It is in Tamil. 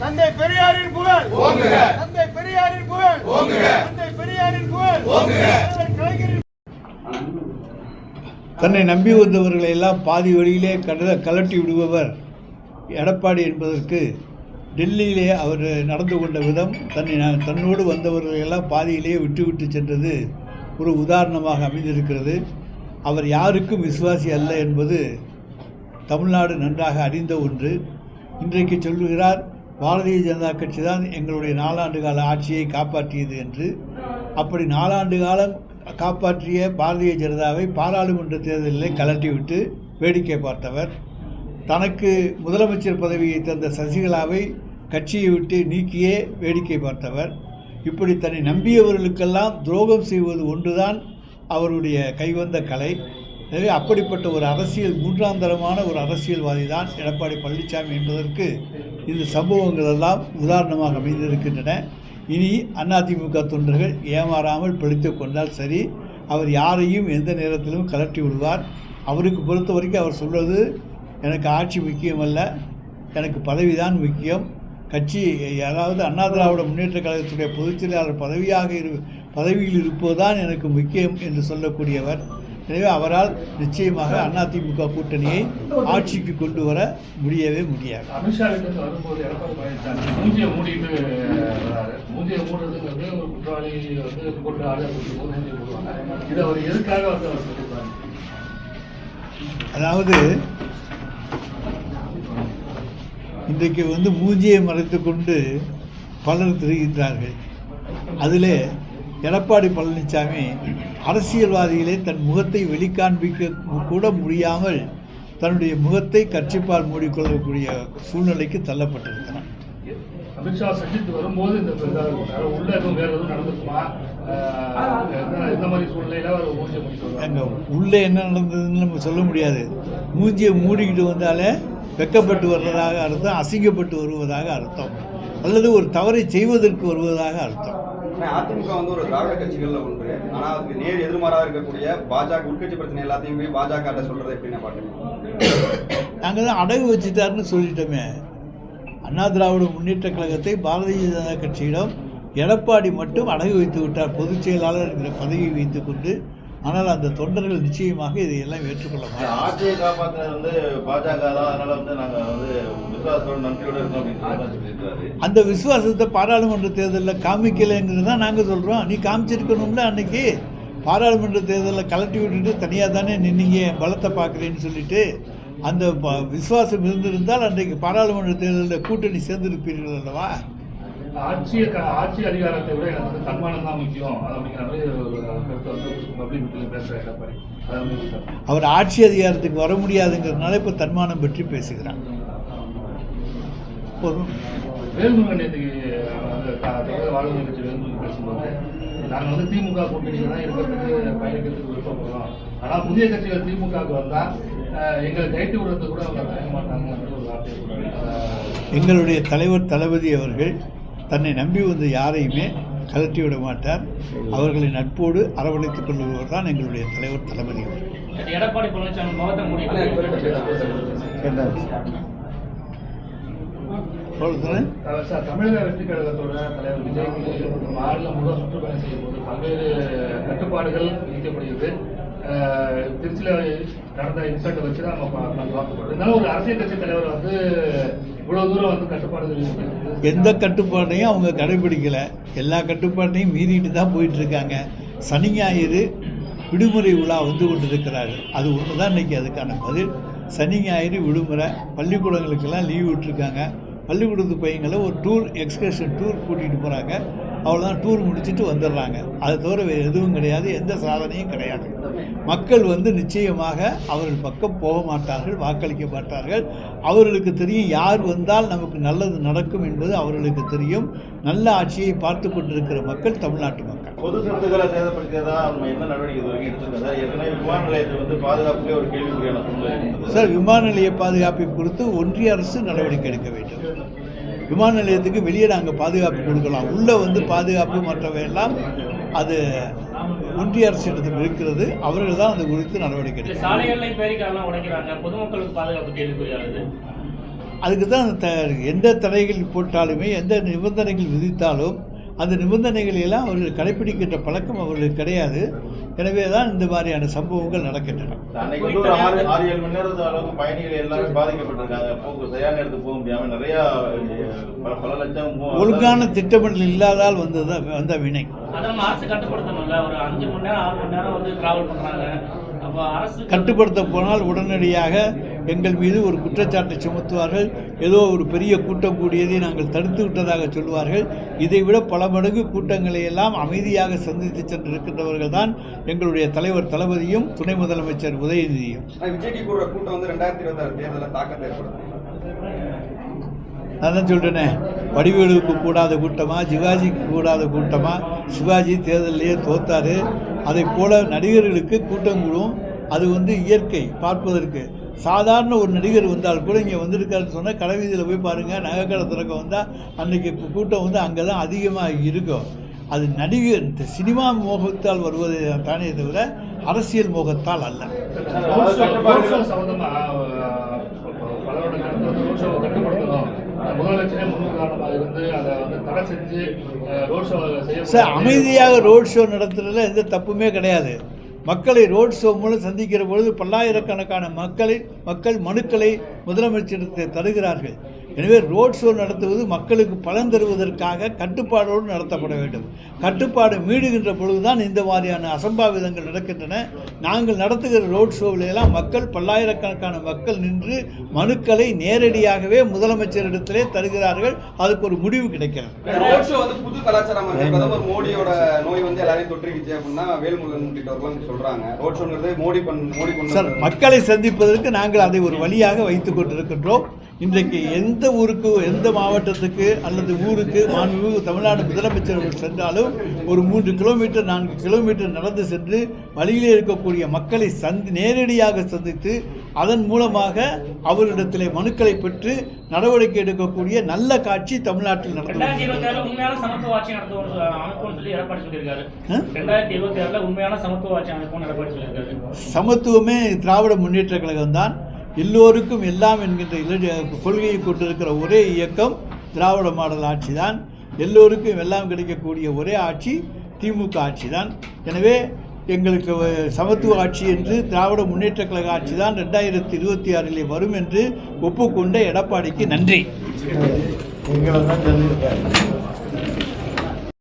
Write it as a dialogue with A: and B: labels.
A: தந்தை பெரியாரின் புகழ்
B: ஓங்குக.
A: தந்தை பெரியாரின் புகழ்
B: ஓங்குக.
A: தந்தை பெரியாரின் புகழ்
B: ஓங்குக.
A: கலைஞரின்
C: தன்னை நம்பி வந்தவர்களை எல்லாம் பாதி வழியிலே கடல கலட்டி விடுபவர் எடப்பாடி என்பதற்கு டெல்லியிலே அவர் நடந்து கொண்ட விதம் தன்னை தன்னோடு வந்தவர்களை எல்லாம் பாதியிலே விட்டு விட்டு சென்றது ஒரு உதாரணமாக அமைந்திருக்கிறது அவர் யாருக்கும் விசுவாசி அல்ல என்பது தமிழ்நாடு நன்றாக அறிந்த ஒன்று இன்றைக்கு சொல்லுகிறார் பாரதிய ஜனதா கட்சி தான் எங்களுடைய நாலாண்டு கால ஆட்சியை காப்பாற்றியது என்று அப்படி நாலாண்டு காலம் காப்பாற்றிய பாரதிய ஜனதாவை பாராளுமன்ற தேர்தலில் கலட்டிவிட்டு வேடிக்கை பார்த்தவர். தனக்கு முதலமைச்சர் பதவியை தந்த சசிகலாவை கட்சியை விட்டு நீக்கியே வேடிக்கை பார்த்தவர். இப்படி தன்னை நம்பியவர்களுக்கெல்லாம் துரோகம் செய்வது ஒன்றுதான் அவருடைய கைவந்த கலை. எனவே அப்படிப்பட்ட ஒரு அரசியல் மூன்றாந்தரமான ஒரு அரசியல்வாதி தான் எடப்பாடி பழனிசாமி என்பதற்கு இந்த சம்பவங்கள் எல்லாம் உதாரணமாக அமைந்திருக்கின்றன. இனி அதிமுக தொண்டர்கள் ஏமாறாமல் பிடித்து கொண்டால் சரி அவர் யாரையும் எந்த நேரத்திலும் கலட்டி விடுவார். அவருக்கு பொறுத்த வரைக்கும் அவர் சொல்வது எனக்கு ஆட்சி முக்கியமல்ல எனக்கு பதவிதான் முக்கியம். கட்சி அதாவது அண்ணா திராவிட முன்னேற்ற கழகத்துடைய பொதுச் செயலாளர் பதவியாக இரு பதவியில் இருப்பதுதான் எனக்கு முக்கியம் என்று சொல்லக்கூடியவர். எனவே அவரால் நிச்சயமாக அதிமுக கூட்டணியை ஆட்சிக்கு கொண்டு வர முடியவே முடியாது. அதாவது இன்றைக்கு வந்து மூஞ்சியை மறைத்து கொண்டு பலர் திரிகின்றார்கள். அதிலே எடப்பாடி பழனிசாமி அரசியல்வாதிகளே தன் முகத்தை வெளிக்காண்பிக்க கூட முடியாமல் தன்னுடைய முகத்தை கட்சிப்பால் மூடிக்கொள்ளக்கூடிய சூழ்நிலைக்கு தள்ளப்பட்டிருக்கிறார்
D: அமித்ஷா செஞ்சுட்டு வரும்போது இந்த உள்ள எதுவும் வேற எதுவும் நடந்துக்குமா எந்த மாதிரி சூழ்நிலையில அவர் மூஞ்சியை
C: அங்கே உள்ளே என்ன நடந்ததுன்னு நம்ம சொல்ல முடியாது. மூஞ்சியை மூடிக்கிட்டு வந்தாலே வெக்கப்பட்டு வர்றதாக அர்த்தம் அசிங்கப்பட்டு வருவதாக அர்த்தம். அல்லது ஒரு தவறை செய்வதற்கு வருவதாக அர்த்தம்.
E: அதிமுக வந்து ஒரு திராவிட கட்சிகள்ல ஒன்று. ஆனா அதுக்கு நேர் எதிர்மாறா இருக்கக்கூடிய பாஜக உட்கட்சி பிரச்சனை எல்லாத்தையும் போய் பாஜக சொல்றது எப்படின்னு பாக்குறீங்க
C: நாங்கள் தான் அடகு வச்சுட்டாருன்னு சொல்லிட்டோமே. அண்ணா திராவிட முன்னேற்ற கழகத்தை பாரதிய ஜனதா கட்சியிடம் எடப்பாடி மட்டும் அடகு வைத்து விட்டார் பொதுச் செயலாளர் என்கிற பதவியை வைத்துக்கொண்டு ஆனால் அந்த தொண்டர்கள் நிச்சயமாக இதையெல்லாம் ஏற்றுக்கொள்ள மாட்டார்
F: ஆட்சியை காப்பாற்றுறது வந்து பாஜக தான். அதனால வந்து நாங்க வந்து விசுவாசத்தோட இருக்கோம் அப்படின்னு
C: அந்த விசுவாசத்தை பாராளுமன்ற தேர்தலில் காமிக்கலைங்கிறது தான் நாங்கள் சொல்கிறோம் நீ காமிச்சிருக்கணும்ல அன்னைக்கு. பாராளுமன்ற தேர்தலில் கலட்டி விட்டுட்டு தனியாக தானே நின்னீங்க பலத்தை பார்க்குறேன்னு சொல்லிட்டு அந்த விசுவாசம் இருந்திருந்தால் அன்றைக்கு பாராளுமன்ற தேர்தலில் கூட்டணி சேர்ந்திருப்பீர்கள் அல்லவா?
D: ஆட்சியை ஆட்சி அதிகாரத்தை விட எனக்கு வந்து தன்மானம் தான் முக்கியம். அப்படிங்கிற மாதிரி பப்ளிக் மீட்டில் பேசுகிற எடப்பாடி.
C: அவர் ஆட்சி அதிகாரத்துக்கு வர முடியாதுங்கிறதுனால இப்போ தன்மானம் பற்றி பேசுகிறார். போதும்
D: வேல்முருகன் தமிழக வாழ்வுரிமை கட்சி வேல்முருகன் பேசும்போது நாங்கள் வந்து திமுக கூட்டணியில் தான் இருக்கிறதுக்கு பயணிக்கிறதுக்கு விருப்பப்படுறோம். ஆனால் புதிய கட்சிகள் திமுகவுக்கு வந்தால் எங்களை கைட்டு விடுறதுக்கு கூட அவங்க தயங்க மாட்டாங்க.
C: எங்களுடைய தலைவர் தளபதி அவர்கள் தன்னை நம்பி வந்த யாரையுமே கலட்டி விட மாட்டார். அவர்களை நட்போடு அரவணைத்துக் கொள்பவர் தான் எங்களுடைய தலைவர் தளபதி
G: எடப்பாடி பழனிசாமி முகத்தை மூடிட்டு
C: சொல்றேன்
D: அஹ் சார் தமிழக வெற்றி கழகத்தோட தலைவர் விஜய்க்கு மாநிலம் முழுவதும் சுற்றுப்பயணம் செய்யும் போது பல்வேறு கட்டுப்பாடுகள் விதிக்கப்படுகிறது. திருச்சியில் நடந்த இன்சிடென்ட் வச்சு தான் நம்ம பா- இருந்தாலும் ஒரு அரசியல் கட்சி தலைவர் வந்து இவ்வளோ தூரம் வந்து கட்டுப்பாடுகள்
C: எந்த கட்டுப்பாட்டையும் அவங்க கடைபிடிக்கலை. எல்லா கட்டுப்பாட்டையும் மீறிட்டு தான் போயிட்டு இருக்காங்க சனி ஞாயிறு விடுமுறை விழா வந்து கொண்டிருக்கிறார்கள். அது ஒன்று தான் இன்றைக்கி அதுக்கான பதில். சனி ஞாயிறு விடுமுறை. பள்ளிக்கூடங்களுக்கெல்லாம் லீவ் விட்டுருக்காங்க. பள்ளிக்கூடத்து பையங்களை ஒரு டூர் எக்ஸ்கர்ஷன் டூர் கூட்டிகிட்டு போகிறாங்க அவ்வளோதான் டூர் முடிச்சுட்டு வந்துடுறாங்க. அது தவிர வேறு எதுவும் கிடையாது. எந்த சாதனையும் கிடையாது. மக்கள் வந்து நிச்சயமாக அவர்கள் பக்கம் போக மாட்டார்கள் வாக்களிக்க மாட்டார்கள். அவர்களுக்கு தெரியும் யார் வந்தால் நமக்கு நல்லது நடக்கும் என்பது அவர்களுக்கு தெரியும். நல்ல ஆட்சியை பார்த்து கொண்டிருக்கிற மக்கள் தமிழ்நாட்டு மக்கள்.
F: பொது சொத்துக்களை சேதப்படுத்தியதா நம்ம என்ன நடவடிக்கை இது வரைக்கும் எடுத்திருக்கோம் சார் ஏற்கனவே விமான நிலையத்தை வந்து பாதுகாப்புலேயே ஒரு கேள்விக்குறியான சூழ்நிலை இருந்தது.
C: சார் விமான நிலைய பாதுகாப்பை குறித்து ஒன்றிய அரசு நடவடிக்கை எடுக்க வேண்டும். விமான நிலையத்துக்கு வெளியே நாங்கள் பாதுகாப்பு கொடுக்கலாம். உள்ளே வந்து பாதுகாப்பு மற்றவையெல்லாம் அது ஒன்றிய அரசிடத்தில் இருக்கிறது. அவர்கள் தான் அது குறித்து நடவடிக்கை
G: இல்ல
C: எடுக்கணும்
G: சாலைகள்லையும் பேரிக்காரெல்லாம் உடைக்கிறாங்க. பொதுமக்களுக்கு பாதுகாப்பு கேள்விக்குறியாகுது
C: அதுக்கு தான் எந்த தடைகள் போட்டாலுமே எந்த நிபந்தனைகள் விதித்தாலும் அந்த நிபந்தனைகளை எல்லாம் அவர்கள் கடைப்பிடிக்கின்ற பழக்கம் அவர்களுக்கு கிடையாது. எனவே தான் இந்த மாதிரியான சம்பவங்கள் நடக்கின்றன. ஒழுங்கான திட்டமிடல் இல்லாதால் வந்தது வந்த வினை.
G: அதை நம்ம அரசு கட்டுப்படுத்தணும்ல. ஒரு அஞ்சு மணி நேரம் ஆறு மணி நேரம் வந்து டிராவல் பண்றாங்க. அப்போ அரசு
C: கட்டுப்படுத்த போனால் உடனடியாக எங்கள் மீது ஒரு குற்றச்சாட்டை சுமத்துவார்கள். ஏதோ ஒரு பெரிய கூட்டம் கூடியதை நாங்கள் தடுத்து விட்டதாக சொல்வார்கள் இதைவிட பல மடங்கு கூட்டங்களை எல்லாம் அமைதியாக சந்தித்து சென்றிருக்கின்றவர்கள் தான் எங்களுடைய தலைவர் தளபதியும் துணை முதலமைச்சர் உதயநிதியும். நான் தான் சொல்கிறேனே வடிவேலுவுக்கு கூடாத கூட்டமா சிவாஜிக்கு கூடாத கூட்டமா? சிவாஜி தேர்தலிலேயே தோத்தாரு. அதை போல நடிகர்களுக்கு கூட்டம் கூடும். அது வந்து இயற்கை பார்ப்பதற்கு. சாதாரண ஒரு நடிகர் வந்தால் கூட இங்கே வந்திருக்காருன்னு சொன்னால் கடைவீதியில் போய் பாருங்கள் நகைக்கடை திறக்க வந்தால் அன்றைக்கி கூட்டம் வந்து அங்கே தான் அதிகமாக இருக்கும். அது நடிகர் இந்த சினிமா மோகத்தால் வருவது தானே தவிர அரசியல் மோகத்தால் அல்ல. சார் அமைதியாக ரோட் ஷோ நடத்துறதுல எந்த தப்புமே கிடையாது. மக்களை ரோட் ஷோ மூலம் சந்திக்கிற பொழுது பல்லாயிரக்கணக்கான மக்களை மக்கள் மனுக்களை முதலமைச்சரிடத்தை தருகிறார்கள். எனவே ரோட் ஷோ நடத்துவது மக்களுக்கு பலன் தருவதற்காக கட்டுப்பாடோடு நடத்தப்பட வேண்டும். கட்டுப்பாடு மீறுகின்ற பொழுதுதான் இந்த மாதிரியான அசம்பாவிதங்கள் நடக்கின்றன. நாங்கள் நடத்துகிற ரோட் ஷோவில் எல்லாம் மக்கள் பல்லாயிரக்கணக்கான மக்கள் நின்று மனுக்களை நேரடியாகவே முதலமைச்சரிடத்திலே தருகிறார்கள். அதுக்கு ஒரு முடிவு கிடைக்கிறது.
E: ரோட் ஷோ வந்து புது கலாச்சாரமா மோடியோட நோய் வந்து எல்லாரையும் தொற்றிக்கிச்சு அப்படின்னா வேல்முருகன் சொல்றாங்க. ரோட் ஷோங்கிறது மோடி மோடி
C: சார் மக்களை சந்திப்பதற்கு நாங்கள் அதை ஒரு வழியாக வைத்துக் கொண்டிருக்கின்றோம். இன்றைக்கு எந்த ஊருக்கு எந்த மாவட்டத்துக்கு அல்லது ஊருக்கு மாண்புமிகு தமிழ்நாடு முதலமைச்சர் அவர்கள் சென்றாலும் ஒரு மூன்று கிலோமீட்டர் நான்கு கிலோமீட்டர் நடந்து சென்று வழியிலே இருக்கக்கூடிய மக்களை சந்தி நேரடியாக சந்தித்து அதன் மூலமாக அவரிடத்திலே மனுக்களை பெற்று நடவடிக்கை எடுக்கக்கூடிய நல்ல காட்சி தமிழ்நாட்டில் நடந்தது சமத்துவமே திராவிட முன்னேற்ற கழகம்தான். எல்லோருக்கும் எல்லாம் என்கின்ற இலட்சிய கொள்கையை கொண்டிருக்கிற ஒரே இயக்கம் திராவிட மாடல் ஆட்சி தான் எல்லோருக்கும் எல்லாம் கிடைக்கக்கூடிய ஒரே ஆட்சி திமுக ஆட்சி தான் எனவே எங்களுக்கு சமத்துவ ஆட்சி என்று திராவிட முன்னேற்ற கழக ஆட்சி தான் ரெண்டாயிரத்தி இருபத்தி ஆறிலே வரும் என்று ஒப்புக்கொண்ட எடப்பாடிக்கு நன்றி.
F: எங்களை தான்